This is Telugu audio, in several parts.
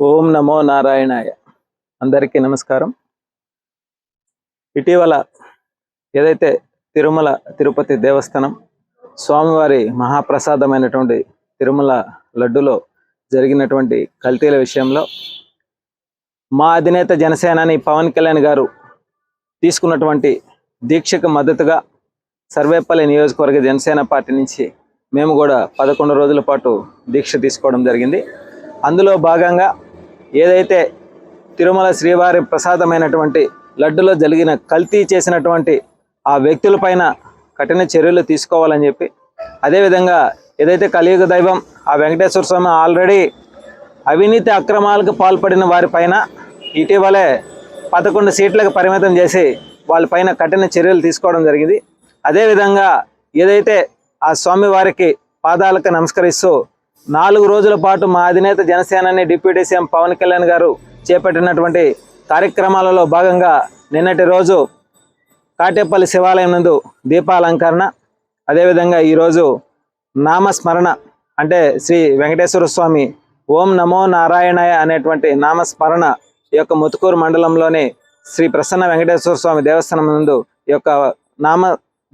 ఓం నమో నారాయణాయ. అందరికీ నమస్కారం. ఇటీవల ఏదైతే తిరుమల తిరుపతి దేవస్థానం స్వామివారి మహాప్రసాదమైనటువంటి తిరుమల లడ్డులో జరిగినటువంటి కల్తీల విషయంలో మా అధినేత జనసేనాని పవన్ కళ్యాణ్ గారు తీసుకున్నటువంటి దీక్షకు మద్దతుగా సర్వేపల్లి నియోజకవర్గ జనసేన పార్టీ నుంచి మేము కూడా పదకొండు రోజుల పాటు దీక్ష తీసుకోవడం జరిగింది. అందులో భాగంగా ఏదైతే తిరుమల శ్రీవారి ప్రసాదమైనటువంటి లడ్డులో జరిగిన కల్తీ చేసినటువంటి ఆ వ్యక్తులపైన కఠిన చర్యలు తీసుకోవాలని చెప్పి అదేవిధంగా ఏదైతే కలియుగ దైవం ఆ వెంకటేశ్వర స్వామి ఆల్రెడీ అవినీతి అక్రమాలకు పాల్పడిన వారిపైన ఇటీవలే పదకొండు సీట్లకు పరిమితం చేసి వాళ్ళపైన కఠిన చర్యలు తీసుకోవడం జరిగింది. అదేవిధంగా ఏదైతే ఆ స్వామి వారికి పాదాలకు నమస్కరిస్తూ నాలుగు రోజుల పాటు మా అధినేత జనసేనని డిప్యూటీ సీఎం పవన్ కళ్యాణ్ గారు చేపట్టినటువంటి కార్యక్రమాలలో భాగంగా నిన్నటి రోజు కాటేపల్లి శివాలయం నందు దీపాలంకరణ అదేవిధంగా ఈరోజు నామస్మరణ అంటే శ్రీ వెంకటేశ్వర స్వామి ఓం నమో నారాయణాయ అనేటువంటి నామస్మరణ ఈ యొక్క ముతుకూరు మండలంలోని శ్రీ ప్రసన్న వెంకటేశ్వర స్వామి దేవస్థానం నందు ఈ యొక్క నామ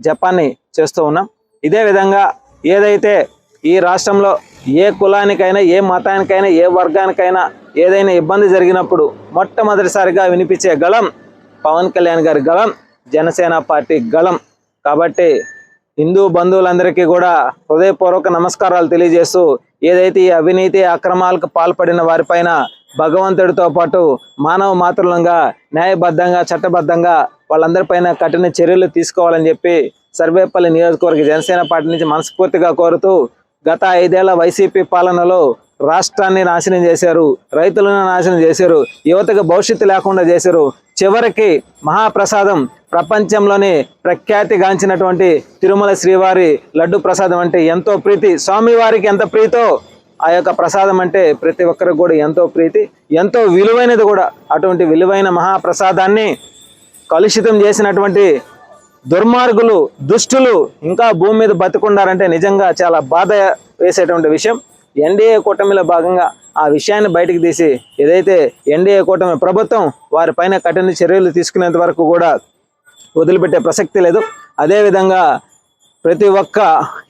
జపాన్ని చేస్తూ ఉన్నాం. ఇదే విధంగా ఏదైతే ఈ రాష్ట్రంలో ఏ కులానికైనా ఏ మతానికైనా ఏ వర్గానికైనా ఏదైనా ఇబ్బంది జరిగినప్పుడు మొట్టమొదటిసారిగా వినిపించే గళం పవన్ కళ్యాణ్ గారి గళం జనసేన పార్టీ గళం. కాబట్టి హిందూ బంధువులందరికీ కూడా హృదయపూర్వక నమస్కారాలు తెలియజేస్తూ ఏదైతే ఈ అవినీతి అక్రమాలకు పాల్పడిన వారిపైన భగవంతుడితో పాటు మానవ మాతృలంగా న్యాయబద్ధంగా చట్టబద్ధంగా వాళ్ళందరిపైన కఠిన చర్యలు తీసుకోవాలని చెప్పి సర్వేపల్లి నియోజకవర్గ జనసేన పార్టీ నుంచి మనస్ఫూర్తిగా కోరుతూ గత ఐదేళ్ళ వైసీపీ పాలనలో రాష్ట్రాన్ని నాశనం చేశారు రైతులను నాశనం చేశారు యువతకు భవిష్యత్తు లేకుండా చేశారు. చివరికి మహాప్రసాదం ప్రపంచంలోనే ప్రఖ్యాతిగాంచినటువంటి తిరుమల శ్రీవారి లడ్డు ప్రసాదం అంటే ఎంతో ప్రీతి. స్వామివారికి ఎంత ప్రీతో? ఆ యొక్క ప్రసాదం అంటే ప్రతి ఒక్కరికి కూడా ఎంతో ప్రీతి ఎంతో విలువైనది కూడా. అటువంటి విలువైన మహాప్రసాదాన్ని కలుషితం చేసినటువంటి దుర్మార్గులు దుష్టులు ఇంకా భూమి మీద బతుకున్నారంటే నిజంగా చాలా బాధ వేసేటువంటి విషయం. ఎన్డీఏ కూటమిలో భాగంగా ఆ విషయాన్ని బయటకు తీసి ఏదైతే ఎన్డీఏ కూటమి ప్రభుత్వం వారిపైన కఠిన చర్యలు తీసుకునేంత వరకు కూడా వదిలిపెట్టే ప్రసక్తి లేదు. అదేవిధంగా ప్రతి ఒక్క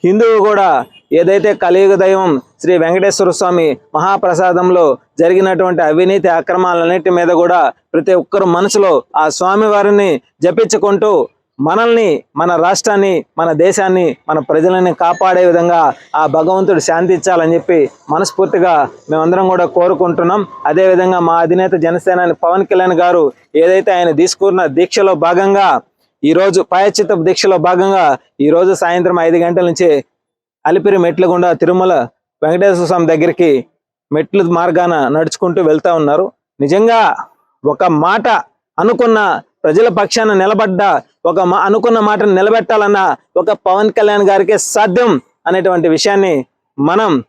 హిందువు కూడా ఏదైతే కలియుగ దైవం శ్రీ వెంకటేశ్వర స్వామి మహాప్రసాదంలో జరిగినటువంటి అవినీతి అక్రమాలన్నిటి మీద కూడా ప్రతి ఒక్కరు మనసులో ఆ స్వామి వారిని జపించుకుంటూ మనల్ని మన రాష్ట్రాన్ని మన దేశాన్ని మన ప్రజలని కాపాడే విధంగా ఆ భగవంతుడు శాంతించాలని చెప్పి మనస్ఫూర్తిగా మేమందరం కూడా కోరుకుంటున్నాం. అదేవిధంగా మా అధినేత జనసేనాని పవన్ కళ్యాణ్ గారు ఏదైతే ఆయన తీసుకున్న దీక్షలో భాగంగా ఈరోజు పాయచిత దీక్షలో భాగంగా ఈరోజు సాయంత్రం ఐదు గంటల నుంచి అలిపిరి మెట్ల గుండా తిరుమల వెంకటేశ్వర స్వామి దగ్గరికి మెట్ల మార్గాన నడుచుకుంటూ వెళ్తా ఉన్నారు. నిజంగా ఒక మాట అనుకున్న ప్రజల పక్షాన నిలబడ్డ ఒక మా- అనుకున్న మాటను నిలబెట్టాలన్న ఒక పవన్ కళ్యాణ్ గారికి సాధ్యం అనేటువంటి విషయాన్ని మనం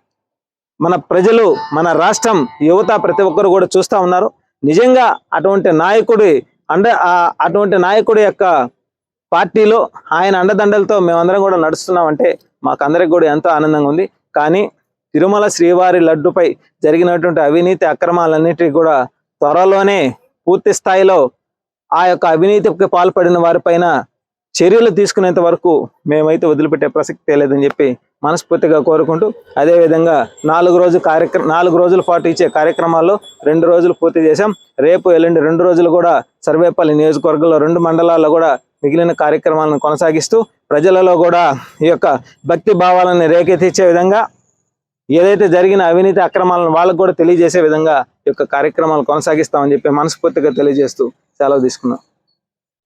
మన ప్రజలు మన రాష్ట్రం యువత ప్రతి ఒక్కరు కూడా చూస్తూ ఉన్నారు. నిజంగా అటువంటి నాయకుడి అండ అటువంటి నాయకుడి యొక్క పార్టీలో ఆయన అండదండలతో మేమందరం కూడా నడుస్తున్నామంటే మాకందరికి కూడా ఎంతో ఆనందంగా ఉంది. కానీ తిరుమల శ్రీవారి లడ్డుపై జరిగినటువంటి అవినీతి అక్రమాలన్నిటికీ కూడా త్వరలోనే పూర్తి స్థాయిలో ఆ యొక్క అవినీతికి పాల్పడిన వారిపైన చర్యలు తీసుకునేంత వరకు మేమైతే వదిలిపెట్టే ప్రసక్తే లేదని చెప్పి మనస్ఫూర్తిగా కోరుకుంటూ అదేవిధంగా నాలుగు రోజు కార్యక్రమ నాలుగు రోజుల పాటు ఇచ్చే కార్యక్రమాల్లో రెండు రోజులు పూర్తి చేశాం. రేపు ఎల్లుండి రెండు రోజులు కూడా సర్వేపల్లి నియోజకవర్గంలో రెండు మండలాల్లో కూడా మిగిలిన కార్యక్రమాలను కొనసాగిస్తూ ప్రజలలో కూడా ఈ యొక్క భక్తి భావాలను రేకెత్తించే విధంగా ఏదైతే జరిగిన అవినీతి అక్రమాలను వాళ్ళకు కూడా తెలియజేసే విధంగా ఈ యొక్క కార్యక్రమాలు కొనసాగిస్తామని చెప్పి మనస్ఫూర్తిగా తెలియజేస్తూ సెలవు తీసుకున్నాం.